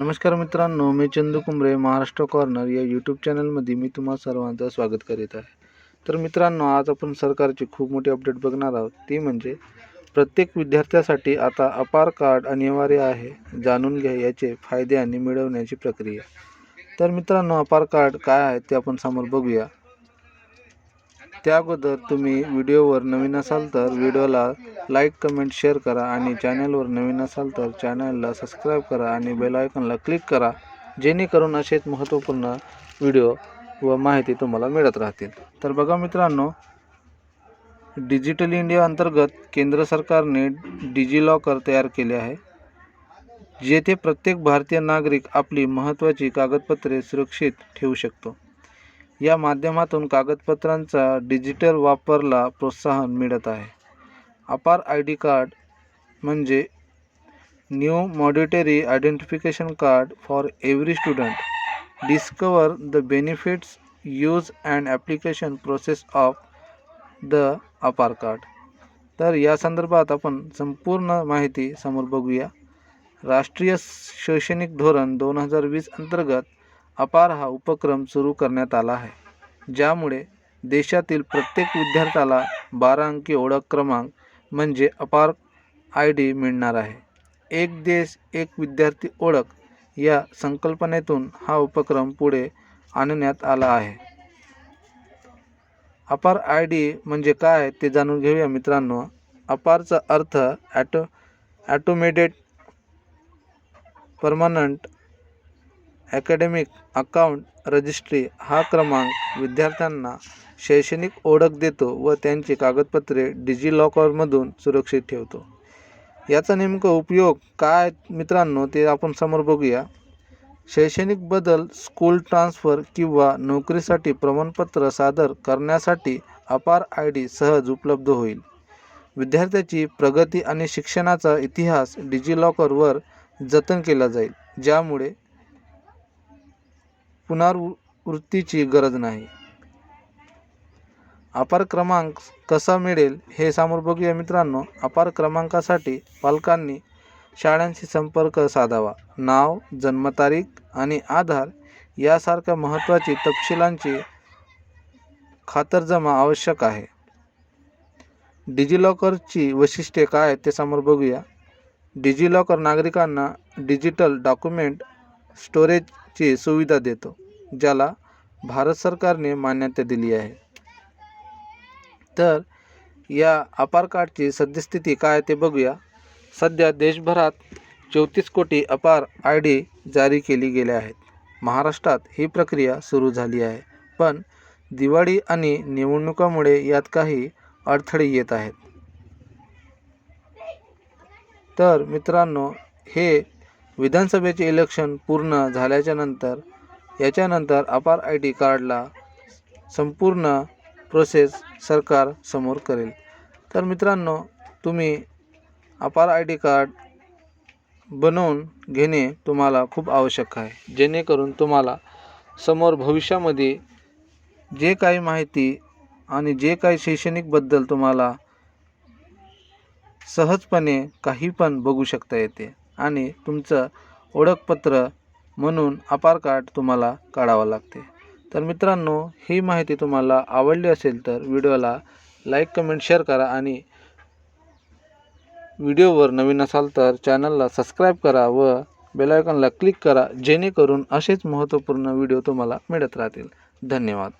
नमस्कार मित्रांनो मी चंदू कुंबरे महाराष्ट्र कॉर्नर या यूट्यूब चॅनलमध्ये मी तुम्हा सर्वांचं स्वागत करीत आहे. तर मित्रांनो आज आपण सरकारची खूप मोठी अपडेट बघणार आहोत. ती म्हणजे प्रत्येक विद्यार्थ्यासाठी आता अपार कार्ड अनिवार्य आहे जाणून घ्या याचे फायदे आणि मिळवण्याची प्रक्रिया. तर मित्रांनो अपार कार्ड काय आहे ते आपण समोर बघूया. त्या अगोदर तुम्ही व्हिडिओवर नवीन असाल तर व्हिडिओला लाईक कमेंट शेअर करा आणि चॅनलवर नवीन असाल तर चॅनलला सबस्क्राईब करा आणि बेल आयकॉनला क्लिक करा जेणेकरून असेच महत्त्वपूर्ण व्हिडिओ व माहिती तुम्हाला मिळत राहतील. तर बघा मित्रांनो डिजिटल इंडिया अंतर्गत केंद्र सरकारने डिजिलॉकर तयार केले आहे जेथे प्रत्येक भारतीय नागरिक आपली महत्त्वाची कागदपत्रे सुरक्षित ठेवू शकतो. या माध्यमातून कागदपत्रांचा डिजिटल वापरला प्रोत्साहन मिळत आहे. अपार आय डी कार्ड म्हणजे new mandatory identification card for every student. Discover the benefits use and application process of the APAAR card. तर या संदर्भात आपण संपूर्ण माहिती समोर बघूया. राष्ट्रीय शैक्षणिक धोरण दोन हजार वीस अंतर्गत अपार हा उपक्रम सुरू करण्यात आला आहे ज्यामुळे देशातील प्रत्येक विद्यार्थ्याला बारा अंकी ओळख क्रमांक म्हणजे अपार आय डी मिळणार आहे. एक देश एक विद्यार्थी ओळख या संकल्पनेतून हा उपक्रम पुढे आणण्यात आला आहे. अपार आय डी म्हणजे काय ते जाणून घेऊया मित्रांनो. अपारचा अर्थ auto automated permanent academic account registry हा क्रमांक विद्यार्थ्यांना शैक्षणिक ओळख देतो व त्यांची कागदपत्रे डिजिलॉकरमधून सुरक्षित ठेवतो. याचा नेमका उपयोग काय? मित्रांनो ते आपण समोर बघूया. शैक्षणिक बदल स्कूल ट्रान्सफर किंवा नोकरीसाठी प्रमाणपत्र सादर करण्यासाठी अपार आय डी सहज उपलब्ध होईल. विद्यार्थ्याची प्रगती आणि शिक्षणाचा इतिहास डिजिलॉकरवर जतन केला जाईल ज्यामुळे पुनरावृत्तीची गरज नाही. अपार क्रमांक कसा मिळेल हे समोर बघूया मित्रांनो. अपार क्रमांकासाठी पालकांनी शाळांशी संपर्क साधावा. नाव जन्मतारीख आणि आधार यासारख्या महत्त्वाची तपशिलांची खातरजमा आवश्यक आहे. डिजिलॉकरची वैशिष्ट्ये काय आहेत ते समोर बघूया. डिजिलॉकर नागरिकांना डिजिटल डॉक्युमेंट स्टोरेजची सुविधा देतो ज्याला भारत सरकारने मान्यता दिली आहे. तर या अपार कार्डची सद्यस्थिती काय ते बघूया. सध्या देशभरात चौतीस कोटी अपार आय डी जारी केली गेल्या आहेत. महाराष्ट्रात ही प्रक्रिया सुरू झाली आहे पण दिवाळी आणि निवडणुकामुळे यात काही अडथळे येत आहेत. तर मित्रांनो हे विधानसभेचे इलेक्शन पूर्ण झाल्याच्यानंतर याच्यानंतर अपार आय डी कार्डला संपूर्ण प्रोसेस सरकार समोर करेल. तर मित्रांनो तुम्ही अपार आय डी कार्ड बनवून घेणे तुम्हाला खूप आवश्यक आहे. जेणेकरून तुम्हाला समोर भविष्यामध्ये जे काही माहिती आणि जे काही शैक्षणिकबद्दल तुम्हाला सहजपणे काही पण बघू शकता येते. आणि तुमचं ओळखपत्र म्हणून अपार कार्ड तुम्हाला काढावं लागते. तर मित्रांनो ही माहिती तुम्हाला आवडली असेल तर व्हिडिओला लाईक कमेंट शेअर करा आणि व्हिडिओवर नवीन असाल तर चॅनलला सबस्क्राईब करा व बेलायकॉनला क्लिक करा जेणेकरून असेच महत्त्वपूर्ण व्हिडिओ तुम्हाला मिळत राहतील. धन्यवाद.